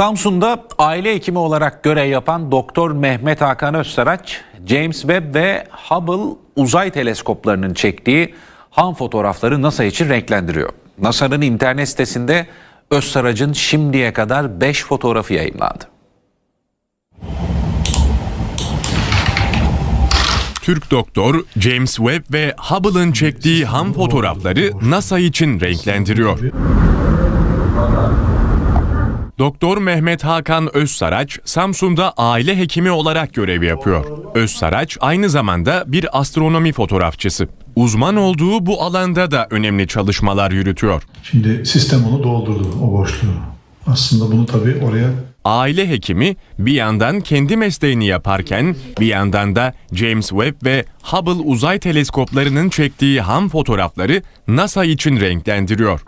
Samsun'da aile hekimi olarak görev yapan Doktor Mehmet Hakan Özsaraç, James Webb ve Hubble uzay teleskoplarının çektiği ham fotoğrafları NASA için renklendiriyor. NASA'nın internet sitesinde Özsaraç'ın şimdiye kadar 5 fotoğrafı yayınlandı. Türk doktor James Webb ve Hubble'ın çektiği ham fotoğrafları NASA için renklendiriyor. Doktor Mehmet Hakan Özsaraç, Samsun'da aile hekimi olarak görev yapıyor. Özsaraç aynı zamanda bir astronomi fotoğrafçısı. Uzman olduğu bu alanda da önemli çalışmalar yürütüyor. Şimdi sistem onu doldurdu o boşluğu. Aslında bunu tabii oraya Aile hekimi bir yandan kendi mesleğini yaparken bir yandan da James Webb ve Hubble uzay teleskoplarının çektiği ham fotoğrafları NASA için renklendiriyor.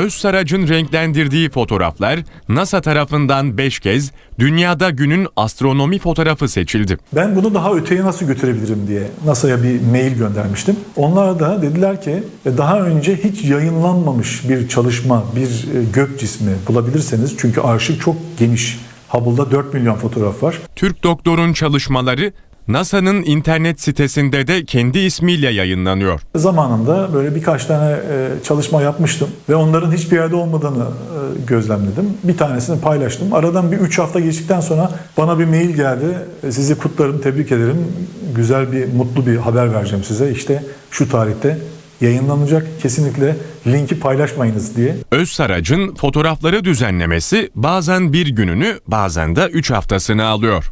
Özsarac'ın renklendirdiği fotoğraflar NASA tarafından 5 kez dünyada günün astronomi fotoğrafı seçildi. ben bunu daha öteye nasıl götürebilirim diye NASA'ya bir mail göndermiştim. Onlar da dediler ki "E, daha önce hiç yayınlanmamış bir çalışma, bir e, gök cismi bulabilirseniz çünkü arşiv çok geniş. Hubble'da 4 milyon fotoğraf var. Türk doktorun çalışmaları NASA'nın internet sitesinde de kendi ismiyle yayınlanıyor. Zamanında böyle birkaç tane e, çalışma yapmıştım ve onların hiçbir yerde olmadığını e, gözlemledim. Bir tanesini paylaştım. Aradan bir 3 hafta geçtikten sonra bana bir mail geldi. E, Sizi kutlarım, tebrik ederim. Güzel bir, mutlu bir haber vereceğim size. İşte şu tarihte yayınlanacak. Kesinlikle linki paylaşmayınız diye. Özsarac'ın fotoğrafları düzenlemesi bazen bir gününü bazen de 3 haftasını alıyor.